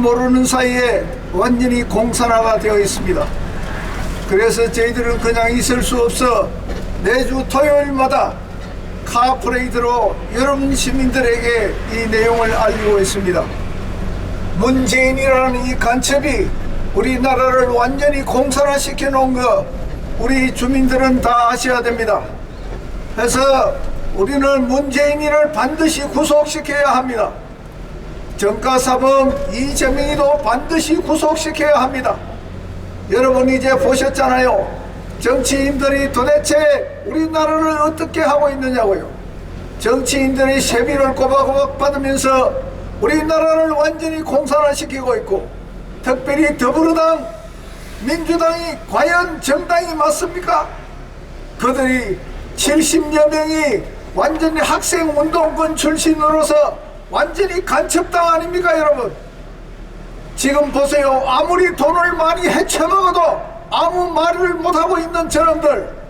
모르는 사이에 완전히 공산화가 되어 있습니다. 그래서 저희들은 그냥 있을 수 없어 매주 토요일마다 카프레이드로 여러분 시민들에게 이 내용을 알리고 있습니다. 문재인이라는 이 간첩이 우리나라를 완전히 공산화시켜 놓은 거 우리 주민들은 다 아셔야 됩니다. 그래서 우리는 문재인이를 반드시 구속시켜야 합니다. 정가사범 이재명이도 반드시 구속시켜야 합니다. 여러분 이제 보셨잖아요. 정치인들이 도대체 우리나라를 어떻게 하고 있느냐고요. 정치인들이 세비를 꼬박꼬박 받으면서 우리나라를 완전히 공산화시키고 있고 특별히 더불어당 민주당이 과연 정당이 맞습니까? 그들이 70여 명이 완전히 학생 운동권 출신으로서 완전히 간첩당 아닙니까 여러분? 지금 보세요. 아무리 돈을 많이 헤쳐먹어도 아무 말을 못하고 있는 저놈들.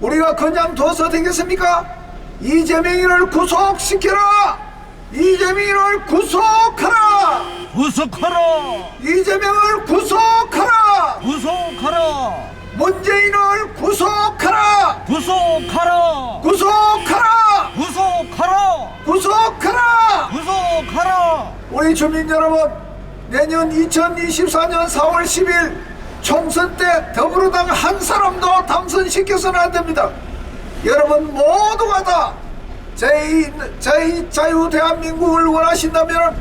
우리가 그냥 둬서 되겠습니까? 이재명이를 구속시켜라! 이재명이를 구속하라! 구속하라! 이재명을 구속하라! 구속하라! 문재인을 구속하라 구속하라! 구속하라 구속하라! 구속하라 구속하라! 우리 주민 여러분 내년 2024년 4월 10일 총선 때 더불어당 한 사람도 당선시켜서는 안 됩니다 여러분 모두가 다 제2 제2 자유 대한민국을 원하신다면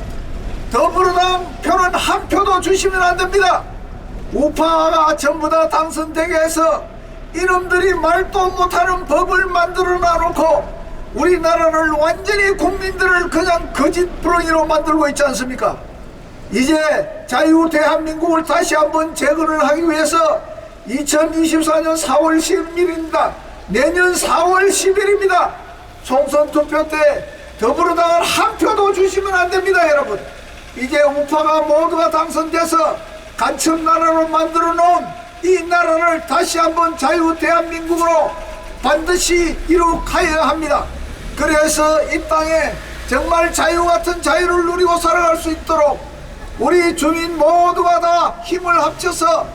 더불어당 표는 한 표도 주시면 안 됩니다 우파가 전부 다 당선되게 해서 이놈들이 말도 못하는 법을 만들어 놔놓고 우리나라를 완전히 국민들을 그냥 거짓부렁이로 만들고 있지 않습니까? 이제 자유 대한민국을 다시 한번 재건을 하기 위해서 2024년 4월 10일입니다. 내년 4월 10일입니다. 총선 투표 때 더불어당을 한 표도 주시면 안 됩니다, 여러분. 이제 우파가 모두가 당선돼서 간첩 나라로 만들어 놓은 이 나라를 다시 한번 자유 대한민국으로 반드시 이룩하여야 합니다. 그래서 이 땅에 정말 자유 같은 자유를 누리고 살아갈 수 있도록 우리 주민 모두가 다 힘을 합쳐서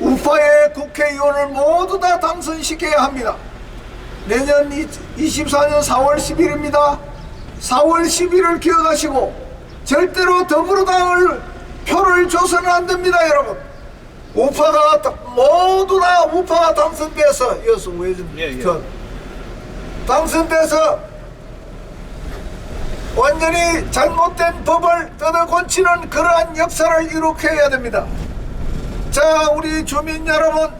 우파의 국회의원을 모두 다 당선시켜야 합니다. 내년 24년 4월 10일입니다. 4월 10일을 기억하시고 절대로 더불어당을 표를 줘서는 안 됩니다, 여러분. 우파가 다- 모두 다 우파가 당선돼서 여수 왜 좀, 예, 예. 저, 당선돼서 완전히 잘못된 법을 뜯어 고치는 그러한 역사를 이룩해야 됩니다. 자, 우리 주민 여러분,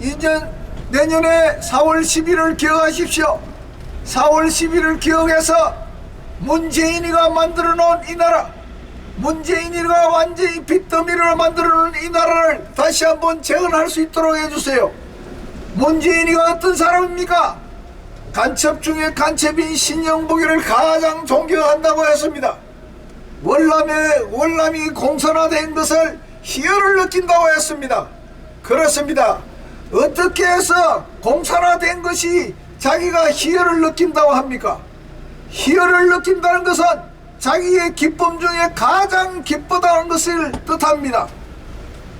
이제 내년에 4월 10일을 기억하십시오. 4월 10일을 기억해서 문재인이가 만들어 놓은 이 나라, 문재인이가 완전히 빚더미를 만들어 놓은 이 나라를 다시 한번 재건할 수 있도록 해주세요. 문재인이가 어떤 사람입니까? 간첩 중에 간첩인 신영복이를 가장 존경한다고 했습니다. 월남의 월남이 공산화된 것을 희열을 느낀다고 했습니다. 그렇습니다. 어떻게 해서 공산화된 것이 자기가 희열을 느낀다고 합니까? 희열을 느낀다는 것은 자기의 기쁨 중에 가장 기쁘다는 것을 뜻합니다.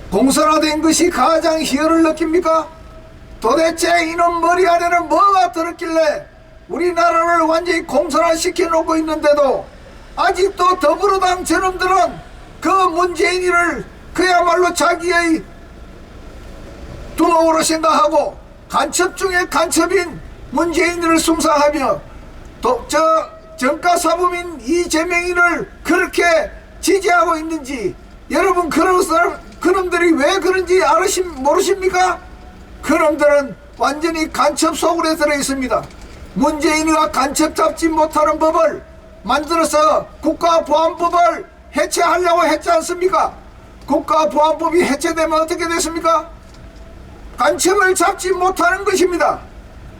공산화된 것이 가장 희열을 느낍니까? 도대체 이놈 머리 안에는 뭐가 들었길래 우리나라를 완전히 공산화시켜 놓고 있는데도 아직도 더불어당 저놈들은 그 문재인이를 그야말로 자기의 두목으로 생각하고 간첩 중에 간첩인 문재인을 숭상하며 또저 정가 사범인 이재명이를 그렇게 지지하고 있는지 여러분 그런 사람 그놈들이 왜 그런지 알으십 모르십니까? 그놈들은 완전히 간첩 속으로 들어 있습니다. 문재인이가 간첩 잡지 못하는 법을 만들어서 국가보안법을 해체하려고 했지 않습니까? 국가보안법이 해체되면 어떻게 됐습니까? 간첩을 잡지 못하는 것입니다.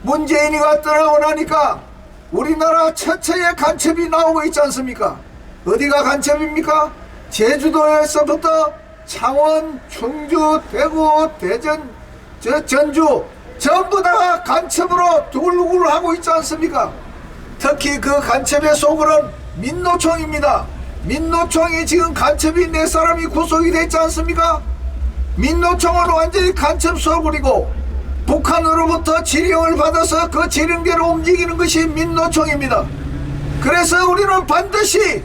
문재인이가 떠나오나니까 우리나라 최초의 간첩이 나오고 있지 않습니까? 어디가 간첩입니까? 제주도에서부터 창원, 충주, 대구, 대전, 저 전주 전부 다 간첩으로 두글두글 하고 있지 않습니까? 특히 그 간첩의 속으로는 민노총입니다. 민노총이 지금 간첩이 네 사람이 구속이 됐지 않습니까? 민노총은 완전히 간첩 소굴이고 북한으로부터 지령을 받아서 그 지령대로 움직이는 것이 민노총입니다. 그래서 우리는 반드시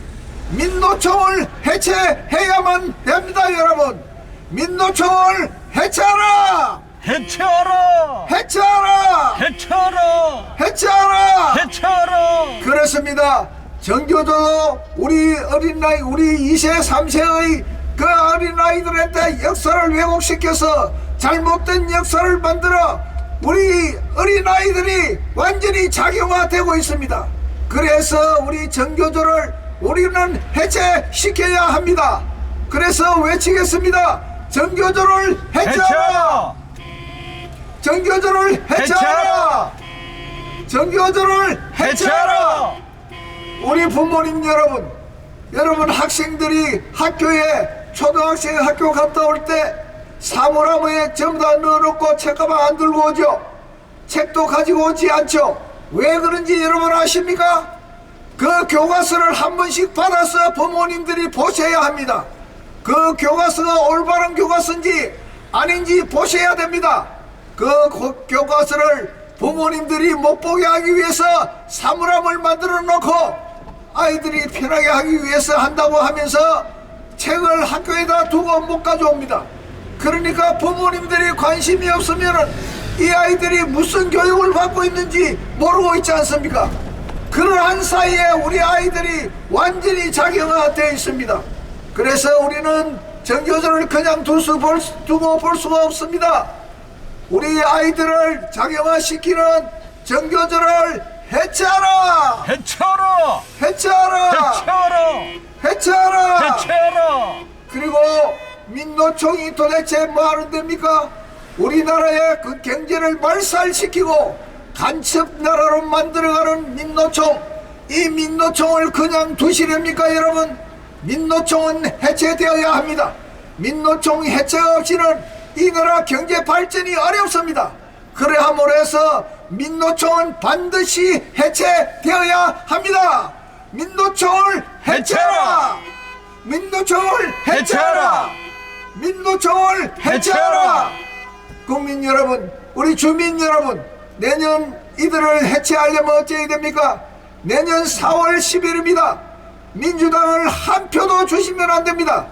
민노총을 해체해야만 됩니다, 여러분. 민노총을 해체하라! 해체하라! 해체하라! 해체하라! 해체하라! 해체하라! 그렇습니다. 정교조도 우리 어린아이, 우리 2세, 3세의 그 어린아이들한테 역사를 왜곡시켜서 잘못된 역사를 만들어 우리 어린아이들이 완전히 작용화되고 있습니다. 그래서 우리 정교조를 우리는 해체시켜야 합니다. 그래서 외치겠습니다. 정교조를 해체하라! 정교조를 해체하라! 정교조를 해체하라! 해체하라! 우리 부모님 여러분, 여러분 학생들이 학교에 초등학생 학교 갔다 올때 사물함에 전부 다 넣어놓고 책가방 안 들고 오죠. 책도 가지고 오지 않죠. 왜 그런지 여러분 아십니까? 그 교과서를 한 번씩 받아서 부모님들이 보셔야 합니다. 그 교과서가 올바른 교과서인지 아닌지 보셔야 됩니다. 그 고- 교과서를 부모님들이 못 보게 하기 위해서 사물함을 만들어 놓고 아이들이 편하게 하기 위해서 한다고 하면서 책을 학교에다 두고 못 가져옵니다. 그러니까 부모님들이 관심이 없으면은 이 아이들이 무슨 교육을 받고 있는지 모르고 있지 않습니까? 그러한 사이에 우리 아이들이 완전히 작용화되어 있습니다. 그래서 우리는 정교조를 그냥 둘 수, 볼, 수- 두고 볼 수가 없습니다. 우리 아이들을 작용화시키는 정교조를 해체하라! 해체하라! 해체하라! 해체하라! 해체하라! 해체하라! 그리고 민노총이 도대체 뭐 하는 데입니까? 우리나라의 그 경제를 말살시키고 간첩 나라로 만들어가는 민노총 이 민노총을 그냥 두시렵니까 여러분? 민노총은 해체되어야 합니다. 민노총 해체가 없이는 이 나라 경제 발전이 어렵습니다. 그래함으로 해서 민노총은 반드시 해체되어야 합니다. 민노총을 해체하라! 민노총을 해체하라! 민노총을 해체하라! 국민 여러분, 우리 주민 여러분, 내년 이들을 해체하려면 어찌해야 됩니까? 내년 4월 10일입니다. 민주당을 한 표도 주시면 안 됩니다.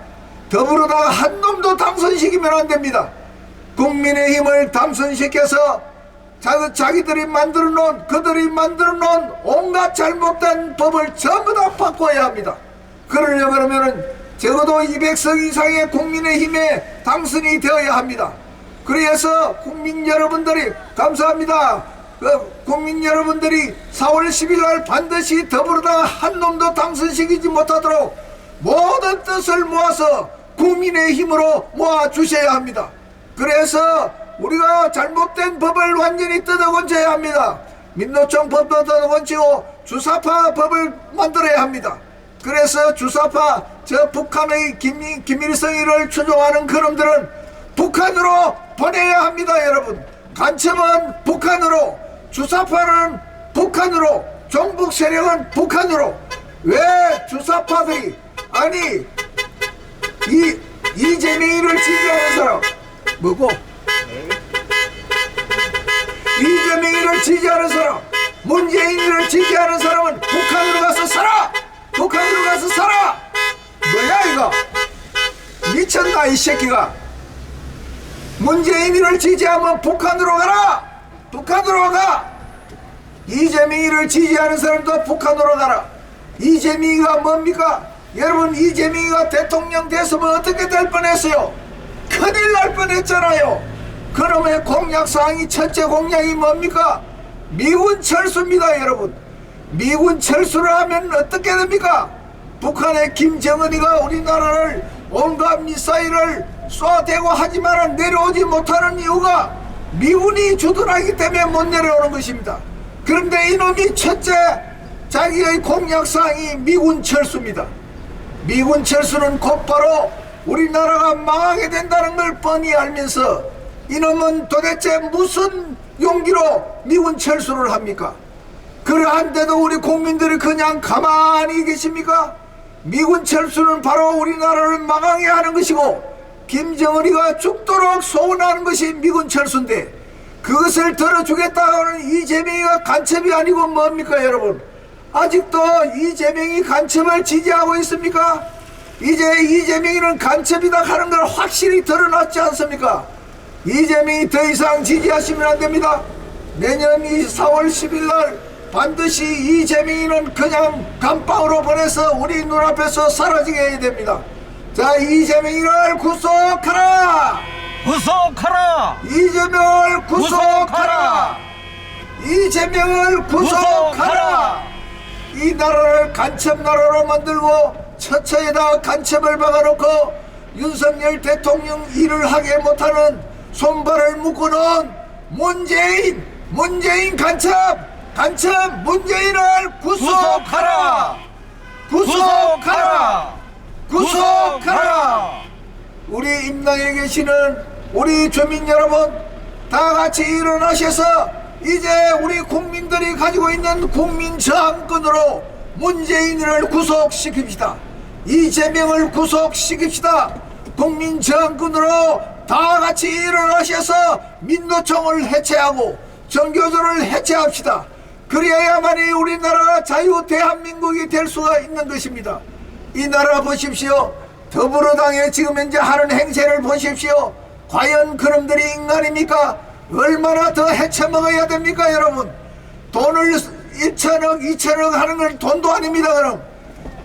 더불어당 한 놈도 당선시키면 안 됩니다. 국민의 힘을 당선시켜서 자, 자기들이 만들어 놓은 그들이 만들어 놓은 온갖 잘못된 법을 전부 다 바꿔야 합니다. 그러려 그러면은 적어도 200석 이상의 국민의힘에 당선이 되어야 합니다. 그래서 국민 여러분들이 감사합니다. 그 국민 여러분들이 4월 10일 날 반드시 더불어당 한 놈도 당선시키지 못하도록 모든 뜻을 모아서 국민의 힘으로 모아 주셔야 합니다. 그래서 우리가 잘못된 법을 완전히 뜯어건져야 합니다. 민노총 법도 뜯어건지고 주사파 법을 만들어야 합니다. 그래서 주사파 저 북한의 김, 김일성이를 추종하는 그놈들은 북한으로 보내야 합니다 여러분. 간첩은 북한으로 주사파는 북한으로 종북 세력은 북한으로. 왜 주사파들이 아니 이 이재명이를 지지하는 사람 뭐고? 이재명이를 지지하는 사람 문재인이를 지지하는 사람은 북한으로 가서 살아 북한으로 가서 살아! 뭐야 이거? 미쳤나 이 새끼가? 문재인이를 지지하면 북한으로 가라! 북한으로 가! 이재명이를 지지하는 사람도 북한으로 가라! 이재명이가 뭡니까? 여러분 이재명이가 대통령 됐으면 어떻게 될 뻔했어요? 큰일 날 뻔했잖아요! 그놈의 공약사항이 첫째 공약이 뭡니까? 미군 철수입니다 여러분 미군 철수를 하면 어떻게 됩니까 북한의 김정은이가 우리나라를 온갖 미사일을 쏘아대고 하지만 내려오지 못하는 이유가 미군이 주둔하기 때문에 못 내려오는 것입니다. 그런데 이놈이 첫째 자기의 공약사항이 미군 철수입니다. 미군 철수는 곧바로 우리나라가 망하게 된다는 걸 뻔히 알면서 이놈은 도대체 무슨 용기로 미군 철수를 합니까? 그러한데도 우리 국민들이 그냥 가만히 계십니까? 미군 철수는 바로 우리나라를 망하게 하는 것이고 김정은이가 죽도록 소원하는 것이 미군 철수인데 그것을 들어주겠다는 이재명이가 간첩이 아니고 뭡니까 여러분? 아직도 이재명이 간첩을 지지하고 있습니까? 이제 이재명이는 간첩이다 하는 걸 확실히 드러났지 않습니까? 이재명이 더 이상 지지하시면 안 됩니다. 내년 이 4월 10일 날 반드시 이재명이는 그냥 감방으로 보내서 우리 눈앞에서 사라지게 해야 됩니다. 자, 이재명이를 구속하라! 구속하라! 이재명을 구속하라! 이재명을 구속하라! 이 나라를 간첩 나라로 만들고 처처에다 간첩을 박아놓고 윤석열 대통령 일을 하게 못하는 손발을 묶어놓은 문재인 문재인 간첩 간첩 문재인을 구속하라 구속하라 구속하라 우리 임당에 계시는 우리 주민 여러분 다 같이 일어나셔서 이제 우리 국민들이 가지고 있는 국민 저항권으로 문재인을 구속시킵시다. 이재명을 구속시킵시다. 국민 저항권으로 다 같이 일어나셔서 민노총을 해체하고 정교조를 해체합시다. 그래야만이 우리나라가 자유 대한민국이 될 수가 있는 것입니다. 이 나라 보십시오. 더불어당에 지금 현재 하는 행세를 보십시오. 과연 그놈들이 인간입니까? 얼마나 더 해쳐먹어야 됩니까, 여러분? 돈을 1천억, 2천억 하는 건 돈도 아닙니다, 그럼.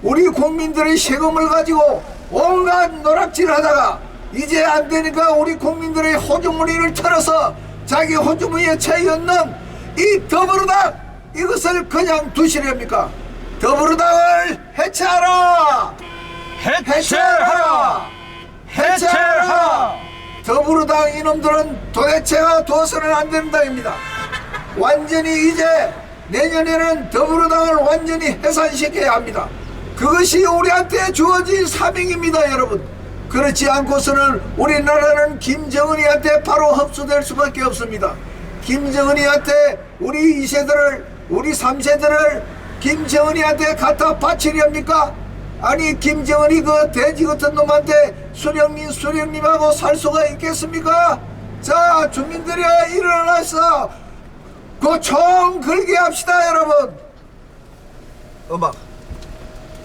우리 국민들의 세금을 가지고 온갖 노락질 하다가 이제 안 되니까 우리 국민들의 호주머니를 털어서 자기 호주머니에 채였는 이 더불어당 이것을 그냥 두시렵니까? 더불어당을 해체하라! 해체하라! 해체하라! 더불어당 이놈들은 도대체가 둬서는 안 된다입니다. 완전히 이제 내년에는 더불어당을 완전히 해산시켜야 합니다. 그것이 우리한테 주어진 사명입니다, 여러분. 그렇지 않고서는 우리나라는 김정은이한테 바로 흡수될 수밖에 없습니다. 김정은이한테 우리 2세들을, 우리 3세들을 김정은이한테 갖다 바치렵니까? 아니 김정은이 그 돼지 같은 놈한테 수령님 수령님하고 살 수가 있겠습니까? 자 주민들이 일어나서 그총 걸게 합시다 여러분 음악